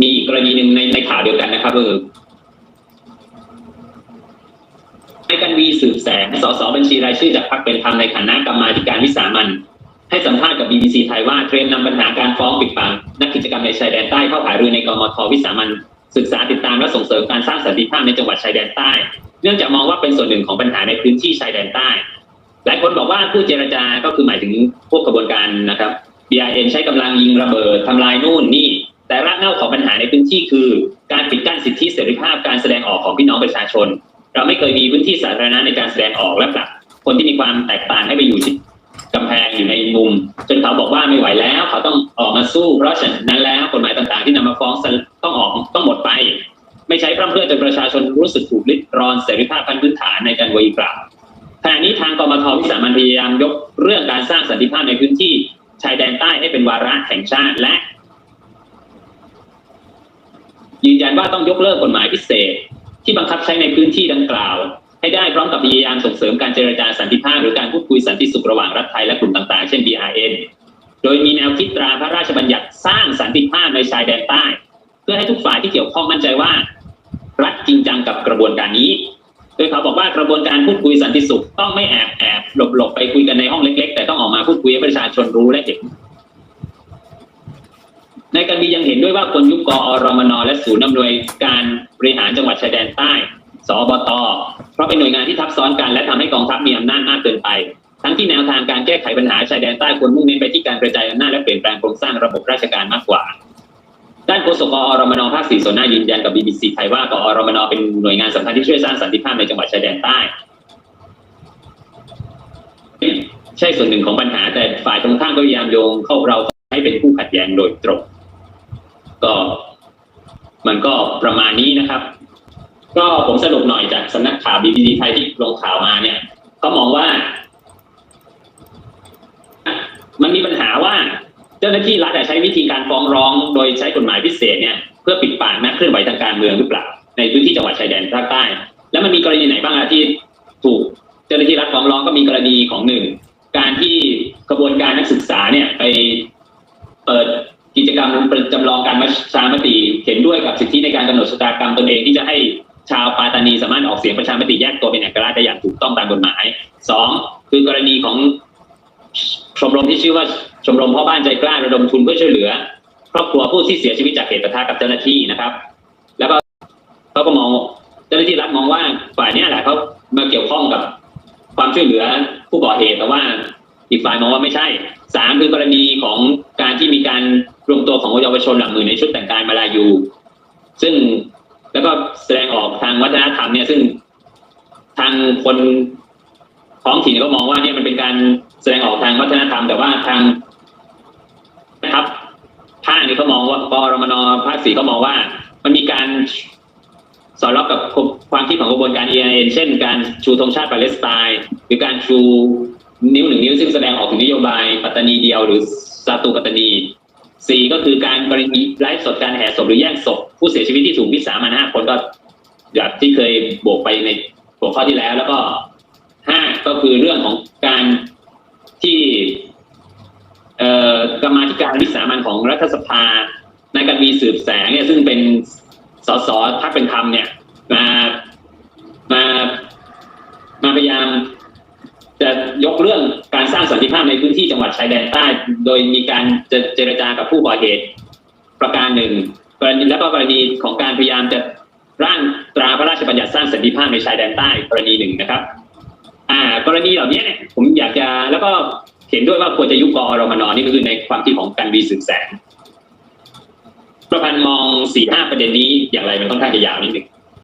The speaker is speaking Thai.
มีอีกกรณีหนึ่งในในข่าวเดียวกันนะครับเออในกันวีสืบแสงสสบัญชีรายชื่อจากพรรคเป็นธรรมในฐานะกรรมาธิการวิสามันให้สัมภาษณ์กับ BBC ไทยว่าเตรียมนำปัญหาการฟ้องปิดบังนักกิจกรรมในชายแดนใต้เข้าหารือในกมทวิสามันศึกษาติดตามและส่งเสริมการสร้างสันติภาพในจังหวัดชายแดนใต้ เนื่องจากมองว่าเป็นส่วนหนึ่งของปัญหาในพื้นที่ชายแดนใต้ หลายคนบอกว่าผู้เจรจาก็คือหมายถึงพวกกระบวนการนะครับ BIN ใช้กำลังยิงระเบิดทำลายนู่นนี่ แต่รากเหง้าของปัญหาในพื้นที่คือ การปิดกั้นสิทธิเสรีภาพการแสดงออกของพี่น้องประชาชน เราไม่เคยมีพื้นที่สาธารณะในการแสดงออกและผลักคนที่มีความแตกต่างให้ไปอยู่ที่กำแพงอยู่ในมุม จนเขาบอกว่าไม่ไหวแล้ว เขาต้องออกมาสู้เพราะฉะนั้นแล้วกฎหมายต่างๆ ที่นำมาฟ้องต้องออกต้องหมดไป ไม่ใช้พร่ำเพื่อจนประชาชนรู้สึกถูกลิดรอนเสรีภาพขั้นพื้นฐานในการวยีกล่าวขณะนี้ทางกมทวิสามันพยายามยกเรื่องการสร้างสันติภาพในพื้นที่ชายแดนใต้ให้เป็นวาระแห่งชาติและ ยืนยันว่าต้องยกเลิกกฎหมายพิเศษ ที่บังคับใช้ในพื้นที่ดังกล่าว ให้ได้พร้อมกับพยายามส่งเสริมการเจรจาสันติภาพหรือการพูดคุยสันติสุขระหว่างรัฐไทยและกลุ่มต่างๆ เช่น BRN โดยมีแนวคิดตราพระราชบัญญัติสร้างสันติภาพในชายแดนใต้ เพื่อให้ทุกฝ่ายที่เกี่ยวข้องมั่นใจว่า รัฐจริงจังกับกระบวนการนี้ โดยเขาบอกว่ากระบวนการพูดคุยสันติสุขต้องไม่แอบแอบหลบหลบไปคุยกันในห้องเล็ก ๆ แต่ต้องออกมาพูดคุยให้ประชาชนรู้และเห็น ในการบียังเห็นด้วยว่าควรยุบกอรมนและศูนย์อำนวยการบริหารจังหวัดชายแดนใต้สบต เพราะเป็นหน่วยงานที่ทับซ้อนกันและทำให้กองทัพมีอำนาจมากเกินไป ทั้งที่แนวทางการแก้ไขปัญหาชายแดนใต้ควรมุ่งเน้นไปที่การกระจายอำนาจและเปลี่ยนแปลงโครงสร้างระบบราชการมากกว่า ด้านโฆษกอรมนภาคสี่ส่วนหน้ายืนยันกับ BBC ไทยว่ากอรมนเป็นหน่วยงานสำคัญที่ช่วยสร้างสันติภาพในจังหวัดชายแดนใต้ใช่ส่วนหนึ่งของปัญหาแต่ฝ่ายตรงข้ามก็พยายามโยงเข้าเราให้เป็นผู้ขัดแย้งโดยตรง ก็ มันก็ประมาณนี้นะครับ ก็ผมสรุปหน่อยจากสำนักข่าว BBC ไทยที่ลงข่าวมาเนี่ยเขามองว่า มันมีปัญหาว่าเจ้าหน้าที่รัฐใช้วิธีการฟ้องร้อง โดยใช้กฎหมายพิเศษเนี่ยเพื่อปิดปากนักเคลื่อนไหวทางการเมืองหรือเปล่า ในพื้นที่จังหวัดชายแดนภาคใต้ แล้วมันมีกรณีไหนบ้างอที่ถูกเจ้าหน้าที่รัฐฟ้องร้องก็มีกรณีของหนึ่งการที่กระบวนการนักศึกษาเนี่ยไปเปิด กับสิทธิในการกำหนดชะตากรรมตนเองที่จะให้ชาวปาตานีสามารถออกเสียงประชามติแยกตัวเป็นเอกราชได้อย่างถูกต้องตามกฎหมายสองคือกรณีของชมรมที่ชื่อว่าชมรมพ่อบ้านใจกล้าระดมทุนเพื่อช่วยเหลือ ครอบครัวผู้ที่เสียชีวิตจากเหตุปะทะกับเจ้าหน้าที่นะครับ แล้วก็เขาก็มองเจ้าหน้าที่รัฐมองว่าฝ่ายนี้แหละเขามาเกี่ยวข้องกับความช่วยเหลือผู้ก่อเหตุแต่ว่าอีกฝ่ายมองว่าไม่ใช่สามคือกรณีของการที่มีการรวมตัวของเยาวชนหลักหมื่นในชุดแต่งกายมาลายู ซึ่งแล้วก็แสดงออกทางวัฒนธรรมเนี่ย ซึ่งทางคนท้องถิ่นก็มองว่าเนี่ยมันเป็นการแสดงออกทางวัฒนธรรม แต่ว่าทางนะครับภาคนี้เขามองว่ากรมนภาคสี่ก็มองว่า มันมีการสอดรับกับความคิดของกระบวนการ EIN เช่น การชูธงชาติปาเลสไตน์หรือการชูนิ้วหนึ่งนิ้วซึ่งแสดงออกถึงนโยบายปัตตานีเดียว หรือซาตูปัตตานีสี่ก็คือการ ห่ศพหรือแย่งศพผู้เสียชีวิตที่ถูกวิสามันห้าคนก็แบบที่เคยโบกไปในหัวข้อที่แล้ว แล้วก็ห้าก็คือเรื่องของการที่เอ่อกรรมาธิการวิสามันของรัฐสภานายการวีสืบแสงเนี่ยซึ่งเป็นสสพักเป็นธรรมเนี่ย มามามาพยายามจะยกเรื่องการสร้างสันติภาพในพื้นที่จังหวัดชายแดนใต้ โดยมีการจะเจรจากับผู้ก่อเหตุ ประการหนึ่งกรณีและก็กรณีของการพยายามจะร่างตราพระราชบัญญัติสร้างสันติภาพในชายแดนใต้กรณีหนึ่งนะครับ อ่า กรณีเหล่านี้เนี่ยผมอยากจะแล้วก็เห็นด้วยว่าควรจะยุบกอรมนนี่ก็คือในความคิดของการวีสืบแสงประพันธ์มองสี่ห้าประเด็นนี้อย่างไรมันค่อนข้างจะยาวนิดหนึ่ง